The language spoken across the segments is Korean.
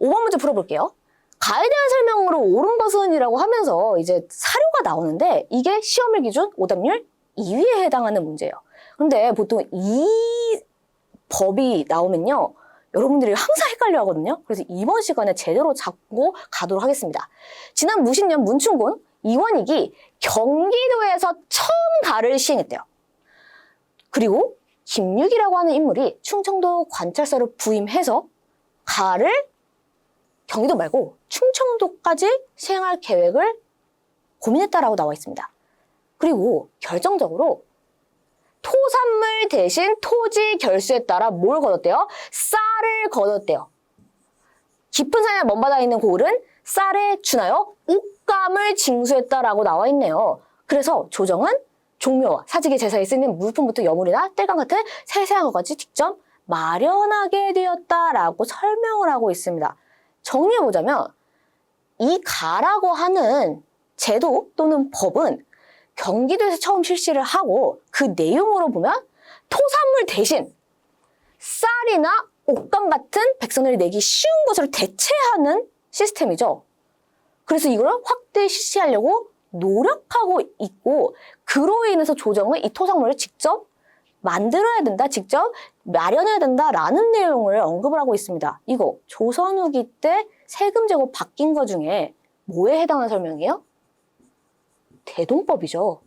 5번 문제 풀어볼게요. 가에 대한 설명으로 옳은 것은 이라고 하면서 이제 사료가 나오는데 이게 시험일 기준 오답률 2위에 해당하는 문제예요. 근데 보통 이 법이 나오면요. 여러분들이 항상 헷갈려 하거든요. 그래서 이번 시간에 제대로 잡고 가도록 하겠습니다. 지난 무신년 문충군 이원익이 경기도에서 처음 가를 시행했대요. 그리고 김육이라고 하는 인물이 충청도 관찰사로 부임해서 가를 경기도 말고 충청도까지 시행할 계획을 고민했다라고 나와 있습니다. 그리고 결정적으로 토산물 대신 토지 결수에 따라 뭘 거뒀대요? 쌀을 거뒀대요. 깊은 산이나 먼 바다에 있는 고을은 쌀에 준하여 옷감을 징수했다라고 나와 있네요. 그래서 조정은 종묘와 사직의 제사에 쓰는 물품부터 여물이나 땔감 같은 세세한 것까지 직접 마련하게 되었다라고 설명을 하고 있습니다. 정리해보자면 이 가라고 하는 제도 또는 법은 경기도에서 처음 실시를 하고 그 내용으로 보면 토산물 대신 쌀이나 옷감 같은 백성들이 내기 쉬운 것으로 대체하는 시스템이죠. 그래서 이걸 확대 실시하려고 노력하고 있고 그로 인해서 조정은 이 토성물을 직접 만들어야 된다, 직접 마련해야 된다라는 내용을 언급을 하고 있습니다. 이거 조선 후기 때 세금 제고 바뀐 것 중에 뭐에 해당하는 설명이에요? 대동법이죠.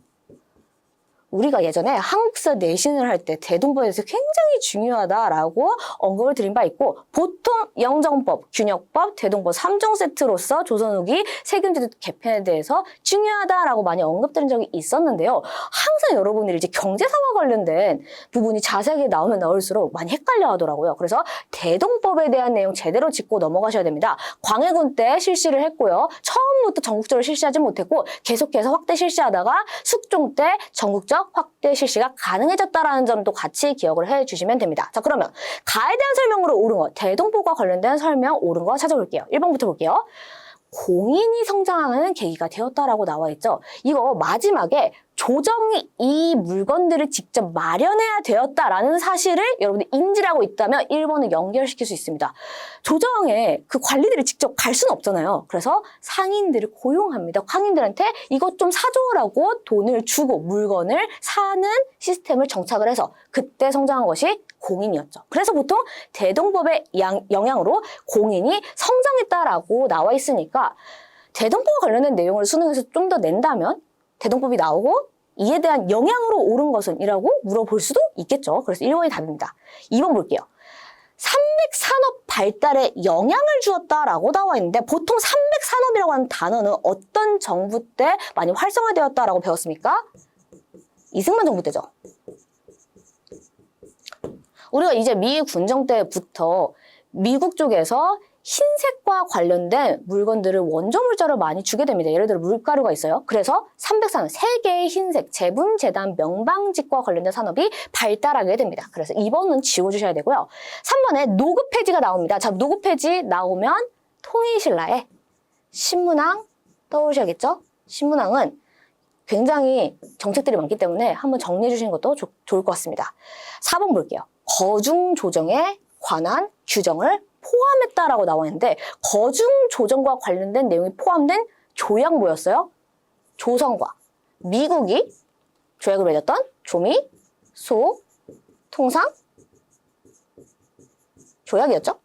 우리가 예전에 한국사 내신을 할 때 대동법에 대해서 굉장히 중요하다라고 언급을 드린 바 있고 보통 영정법, 균역법, 대동법 3종 세트로서 조선 후기 세금제도 개편에 대해서 중요하다라고 많이 언급드린 적이 있었는데요. 항상 여러분들이 이제 경제사와 관련된 부분이 자세하게 나오면 나올수록 많이 헷갈려 하더라고요. 그래서 대동법에 대한 내용 제대로 짚고 넘어가셔야 됩니다. 광해군 때 실시를 했고요. 처음부터 전국적으로 실시하지 못했고 계속해서 확대 실시하다가 숙종 때 전국적 확대 실시가 가능해졌다라는 점도 같이 기억을 해주시면 됩니다. 자 그러면 가에 대한 설명으로 옳은 거 대동법과 관련된 설명 옳은 거 찾아볼게요. 1번부터 볼게요. 공인이 성장하는 계기가 되었다라고 나와 있죠. 이거 마지막에 조정이 이 물건들을 직접 마련해야 되었다라는 사실을 여러분들 인지를 하고 있다면 1번을 연결시킬 수 있습니다. 조정에 그 관리들이 직접 갈 수는 없잖아요. 그래서 상인들을 고용합니다. 상인들한테 이것 좀 사줘라고 돈을 주고 물건을 사는 시스템을 정착을 해서 그때 성장한 것이 공인이었죠. 그래서 보통 대동법의 양- 영향으로 공인이 성장했다라고 나와 있으니까 대동법과 관련된 내용을 수능에서 좀 더 낸다면 대동법이 나오고 이에 대한 영향으로 옳은 것은 이라고 물어볼 수도 있겠죠. 그래서 1번이 답입니다. 2번 볼게요. 삼백 산업 발달에 영향을 주었다라고 나와 있는데 보통 삼백 산업이라고 하는 단어는 어떤 정부 때 많이 활성화되었다라고 배웠습니까? 이승만 정부 때죠. 우리가 이제 미 군정 때부터 미국 쪽에서 흰색과 관련된 물건들을 원조 물자로 많이 주게 됩니다. 예를 들어 물가루가 있어요. 그래서 303, 세 개의 흰색, 재분, 재단, 명방직과 관련된 산업이 발달하게 됩니다. 그래서 2번은 지워주셔야 되고요. 3번에 노급 폐지가 나옵니다. 자, 노급 폐지 나오면 통일신라에 신문항 떠오르셔야겠죠? 신문항은 굉장히 정책들이 많기 때문에 한번 정리해 주시는 것도 좋- 좋을 것 같습니다. 4번 볼게요. 거중 조정에 관한 규정을 포함했다라고 나와 있는데 거중 조정과 관련된 내용이 포함된 조약 뭐였어요? 조선과 미국이 조약을 맺었던 조미, 소, 통상 조약이었죠?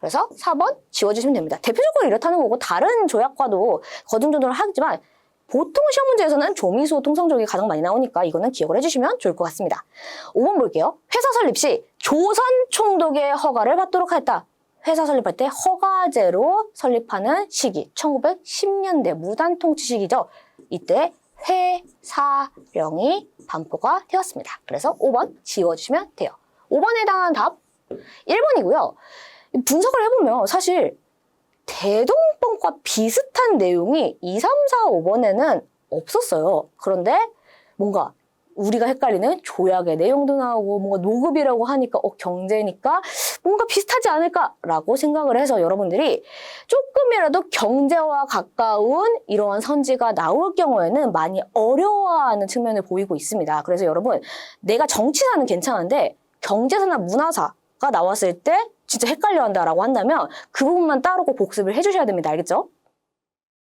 그래서 4번 지워주시면 됩니다. 대표적으로 이렇다는 거고 다른 조약과도 거중 조정을 하지만 보통 시험 문제에서는 조미소 통상적이 가장 많이 나오니까 이거는 기억을 해주시면 좋을 것 같습니다. 5번 볼게요. 회사 설립 시 조선 총독의 허가를 받도록 하였다. 회사 설립할 때 허가제로 설립하는 시기 1910년대 무단 통치 시기죠. 이때 회사령이 반포가 되었습니다. 그래서 5번 지워주시면 돼요. 5번에 해당하는 답 1번이고요. 분석을 해보면 사실 대동법과 비슷한 내용이 2, 3, 4, 5번에는 없었어요. 그런데 뭔가 우리가 헷갈리는 조약의 내용도 나오고 뭔가 노급이라고 하니까 어 경제니까 뭔가 비슷하지 않을까라고 생각을 해서 여러분들이 조금이라도 경제와 가까운 이러한 선지가 나올 경우에는 많이 어려워하는 측면을 보이고 있습니다. 그래서 여러분 내가 정치사는 괜찮은데 경제사나 문화사가 나왔을 때 진짜 헷갈려 한다라고 한다면 그 부분만 꼭 복습을 해주셔야 됩니다. 알겠죠?